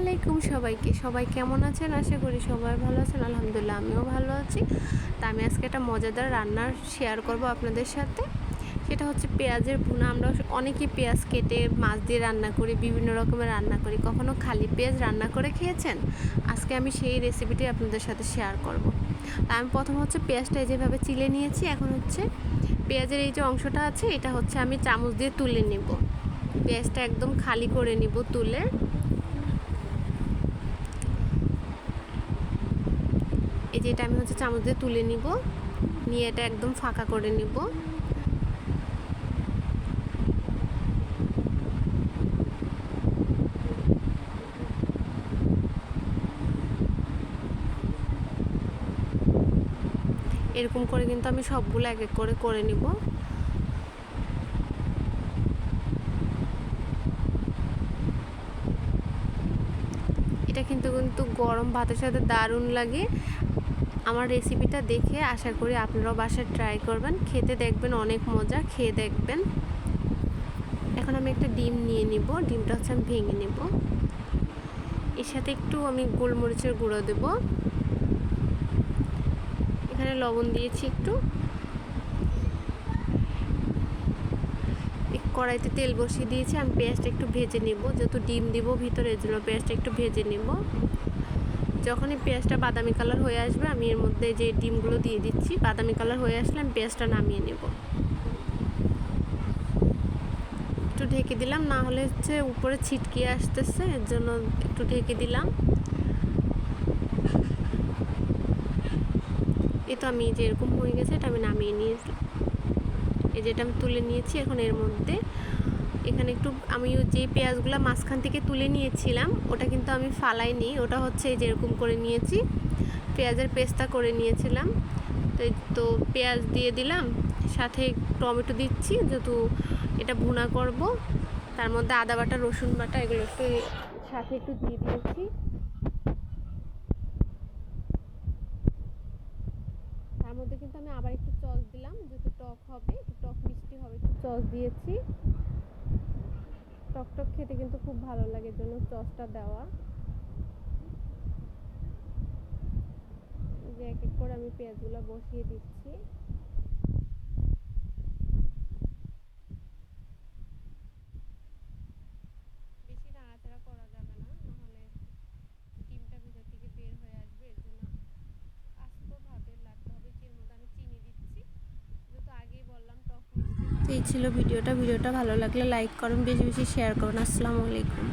আলাইকুম সবাইকে। সবাই কেমন আছেন? আশা করি সবাই ভালো আছেন। আলহামদুলিল্লাহ, আমিও ভালো আছি। তা আমি আজকে একটা মজাদার রান্নার শেয়ার করব আপনাদের সাথে। সেটা হচ্ছে পেঁয়াজের ভুনা। আমরা অনেকেই পেঁয়াজ কেটে মাছ দিয়ে রান্না করি, বিভিন্ন রকমের রান্না করি। কখনো খালি পেঁয়াজ রান্না করে খেয়েছেন? আজকে আমি সেই রেসিপিটি আপনাদের সাথে শেয়ার করব। তা আমি প্রথম হচ্ছে পেঁয়াজটা যেভাবে চিলে নিয়েছি, এখন হচ্ছে পেঁয়াজের এই যে অংশটা আছে, এটা হচ্ছে আমি চামচ দিয়ে তুলে নেব। পেঁয়াজটা একদম খালি করে নিব তুলে। এই যে এটা আমি হচ্ছে চামচ দিয়ে তুলে নিব। নিয়ে এটা একদম ফাঁকা করে নিব। এরকম করে কিন্তু আমি সবগুলো এক এক করে করে নিব। এটা কিন্তু কিন্তু গরম ভাতের সাথে দারুণ লাগে। আমার রেসিপিটা দেখে আশা করি আপনারাও বাসায় ট্রাই করবেন। খেতে দেখবেন অনেক মজা, খেয়ে দেখবেন। এখন আমি একটা ডিম নিয়ে নিব। ডিমটা হচ্ছে আমি ভেঙে নেব। এর সাথে একটু আমি গোলমরিচের গুঁড়ো দেব। এখানে লবণ দিয়েছি একটু। কড়াইতে তেল বসিয়ে দিয়েছি। আমি পেঁয়াজটা একটু ভেজে নেব। যেহেতু ডিম দিব ভিতরে জন্য পেঁয়াজটা একটু ভেজে নেব। যখনই পেঁয়াজটা বাদামি কালার হয়ে আসবে, আমি এর মধ্যে যে ডিমগুলো দিয়ে দিচ্ছি, বাদামি কালার হয়ে আসলে আমি পেঁয়াজটা নামিয়ে নেব। একটু ঢেকে দিলাম, না হলে হচ্ছে উপরে ছিটকিয়ে আসতেছে, এর জন্য একটু ঢেকে দিলাম। এ তো আমি যে এরকম হয়ে গেছে, এটা আমি নামিয়ে নিয়েছি। এই যেটা আমি তুলে নিয়েছি, এখন এর মধ্যে এখানে একটু আমি যে পেঁয়াজগুলো মাঝখান থেকে তুলে নিয়েছিলাম, ওটা কিন্তু আমি ফালাইনি। ওটা হচ্ছে এই যেরকম করে নিয়েছি। পেঁয়াজের পেস্তা করে নিয়েছিলাম। তো তো পেঁয়াজ দিয়ে দিলাম, সাথে টমেটো দিচ্ছি, যেহেতু এটা ভুনা করব। তার মধ্যে আদা বাটা, রসুন বাটা, এগুলো একটু সাথে একটু দিয়ে দিয়েছি। তার মধ্যে কিন্তু আমি আবার একটু চস দিলাম, যেহেতু টক হবে, একটু টক মিষ্টি হবে, একটু চস দিয়েছি। টক টক খেতে কিন্তু খুব ভালো লাগে জন্য চসটা দেওয়া। যে এক এক করে আমি পেঁয়াজগুলো বসিয়ে দিচ্ছি বেশি নাড়াচাড়া করা যাবে না নাহলে ডিমটা ভিতর থেকে বের হয়ে আসবে এর জন্য আস্তভাবে লাগতে হবে যে মধ্যে আমি চিনি দিচ্ছি যেহেতু আগেই বললাম টক মিষ্টি এই ছিল ভিডিওটা। ভিডিওটা ভালো লাগলে লাইক করুন বেশি বেশি শেয়ার করুন। আসসালামু আলাইকুম।